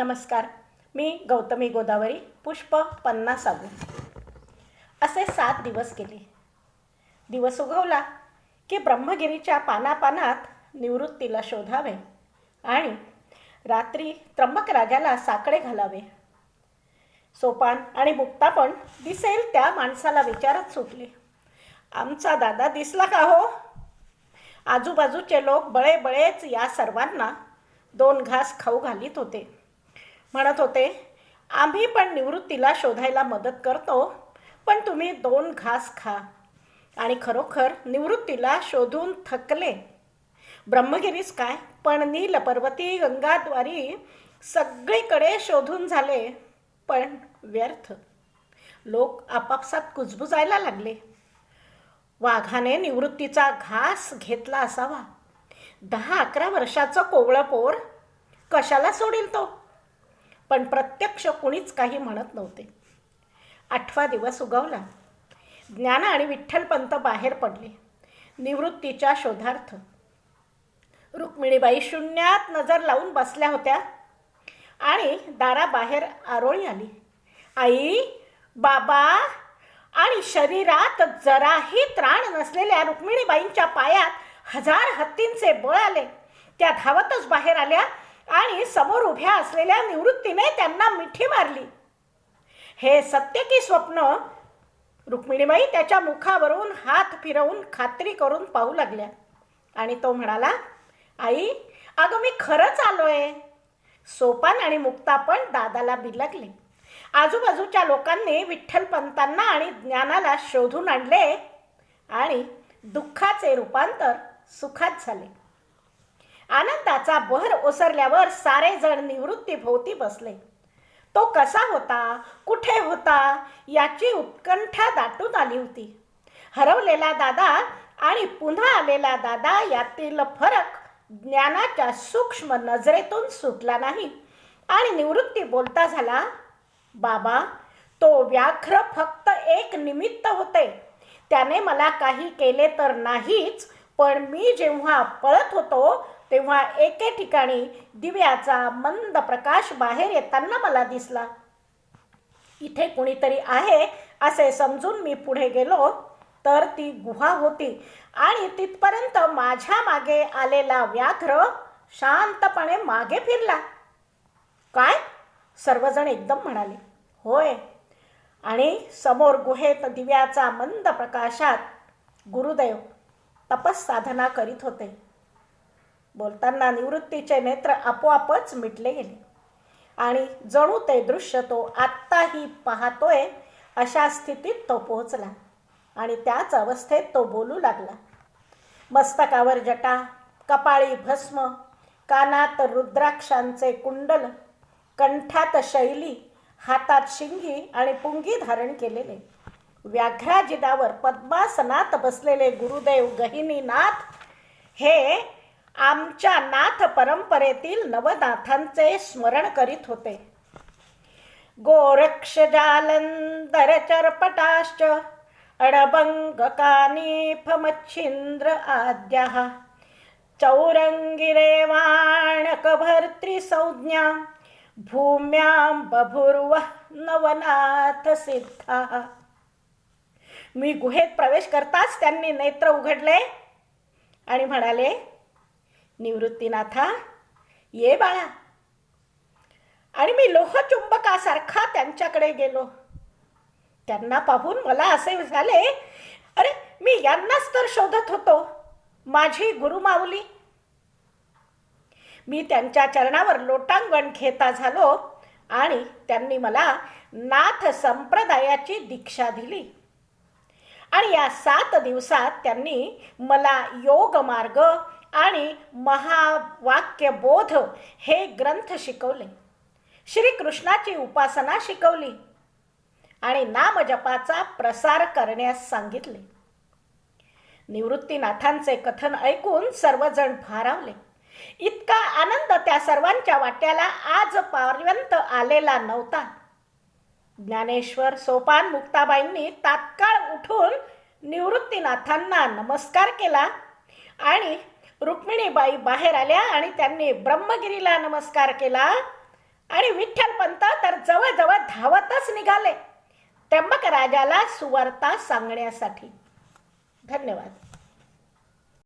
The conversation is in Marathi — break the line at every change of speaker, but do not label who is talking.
नमस्कार मी गौतमी गोदावरी पुष्प पन्नासावे. असे सात दिवस गेले. दिवस उगवला की ब्रह्मगिरीच्या पानापानात निवृत्तीला शोधावे आणि रात्री त्र्यंबक राजाला साकडे घालावे. सोपान आणि मुक्ता पण दिसेल त्या माणसाला विचारत सुटले. आमचा दादा दिसला का हो? आजूबाजूचे लोक बळे बळेच या सर्वांना दोन घास खाऊ घालीत होते. म्हणत होते आम्ही पण निवृत्तीला शोधायला मदत करतो पण तुम्ही दोन घास खा. आणि खरोखर निवृत्तीला शोधून थकले. ब्रह्मगिरीस काय? पण नील पर्वती गंगाद्वारी सगळीकडे शोधून झाले पण व्यर्थ. लोक आपापसात कुजबुजायला लागले. वाघाने निवृत्तीचा घास घेतला असावा. दहा अकरा वर्षाचं कोवळं पोर कशाला सोडील तो? पण प्रत्यक्ष कुणीच काही म्हणत नव्हते. आठवा दिवस उगवला. ज्ञान आणि विठ्ठलपंत बाहेर पडले. निवृत्तीच्या शोधार्थ. रुक्मिणीबाई शून्यात नजर लावून बसल्या होत्या आणि दाराबाहेर आरोळी आली. आई बाबा आणि शरीरात जराही त्राण नसलेल्या रुक्मिणीबाईंच्या पायात हजार हत्तींचे बळ आले. त्या धावतच बाहेर आल्या. आणि समोर उभ्या असलेल्या निवृत्तीने त्यांना मिठी मारली. हे सत्य की स्वप्न? रुक्मिणीबाई त्याच्या मुखावरून हात फिरवून खात्री करून पाहू लागल्या. आणि तो म्हणाला आई अगं मी खरंच आलोय. सोपान आणि मुक्ता पण दादाला बिलगले आजूबाजूच्या लोकांनी विठ्ठलपंतांना आणि ज्ञानाला शोधून आणले आणि दुःखाचे रूपांतर सुखात झाले. आनंदाचा बहर ओसरल्यावर सारे जण निवृत्तीभोवती बसले. तो कसा होता? कुठे होता? याची उत्कंठा दाटून आली होती. हरवलेला दादा आणि पुन्हा आलेला दादा यातील फरक ज्ञानाच्या सूक्ष्म नजरेतून सुटला नाही आणि निवृत्ती बोलता झाला बाबा तो व्याघ्र फक्त एक निमित्त होते. त्याने मला काही केले तर नाहीच पण मी जेव्हा पळत होतो तेव्हा एके ठिकाणी दिव्याचा मंद प्रकाश बाहेर येताना मला दिसला. इथे कुणीतरी आहे असे समजून मी पुढे गेलो. तर ती गुहा होती आणि तिथपर्यंत माझ्या मागे आलेला व्याघ्र शांतपणे मागे फिरला. काय? सर्वजण एकदम म्हणाले. होय. आणि समोर गुहेत दिव्याचा मंद प्रकाशात गुरुदेव तपस साधना करीत होते. बोलताना निवृत्तीचे नेत्र आपोआपच मिटले गेले. आणि जणू ते दृश्य तो आत्ताही पाहतोय अशा स्थितीत तो पोहोचला. आणि त्याच अवस्थेत तो बोलू लागला. मस्तकावर जटा कपाळी भस्म कानात रुद्राक्षांचे कुंडल कंठात शैली हातात शिंगी आणि पुंगी धारण केलेले. व्याघ्राजिदावर पद्मासनात बसलेले गुरुदेव गहिनीनाथ हे आमच्या नाथ परंपरेतील नवनाथांचे स्मरण करीत होते. गोरक्ष जालंदर चरपटाश्च अडबंगकानीफमच्छिंद्र आद्या चौरंगिरेवाणकभर्तृसंज्ञा भूम्यां बभुर्व नवनाथ सिद्धा. मी गुहेत प्रवेश करताच त्यांनी नेत्र उघडले आणि म्हणाले निवृत्तीनाथा. ये बाळा. आणि मी लोहचुंबकासारखा त्यांच्याकडे गेलो. त्यांना पाहून मला असे झाले अरे मी यांनाच तर शोधत होतो माझी गुरुमाऊली मी त्यांच्या चरणावर लोटांगण घेता झालो आणि त्यांनी मला नाथ संप्रदायाची दीक्षा दिली. आणि या सात दिवसात त्यांनी मला योग मार्ग आणि महावाक्यबोध हे ग्रंथ शिकवले. श्रीकृष्णाची उपासना शिकवली आणि नामजपाचा प्रसार करण्यास सांगितले. निवृत्तीनाथांचे कथन ऐकून सर्वजण भारावले. इतका आनंद त्या सर्वांच्या वाट्याला आजपर्यंत आलेला नव्हता. ज्ञानेश्वर सोपान मुक्ताबाईंनी तात्काळ उठून निवृत्तीनाथांना नमस्कार केला आणि रुक्मिणीबाई बाहेर आल्या आणि त्यांनी ब्रह्मगिरीला नमस्कार केला. आणि विठ्ठलपंत तर जवळजवळ धावतच निघाले. त्र्यंबक राजाला सुवार्ता सांगण्यासाठी. धन्यवाद.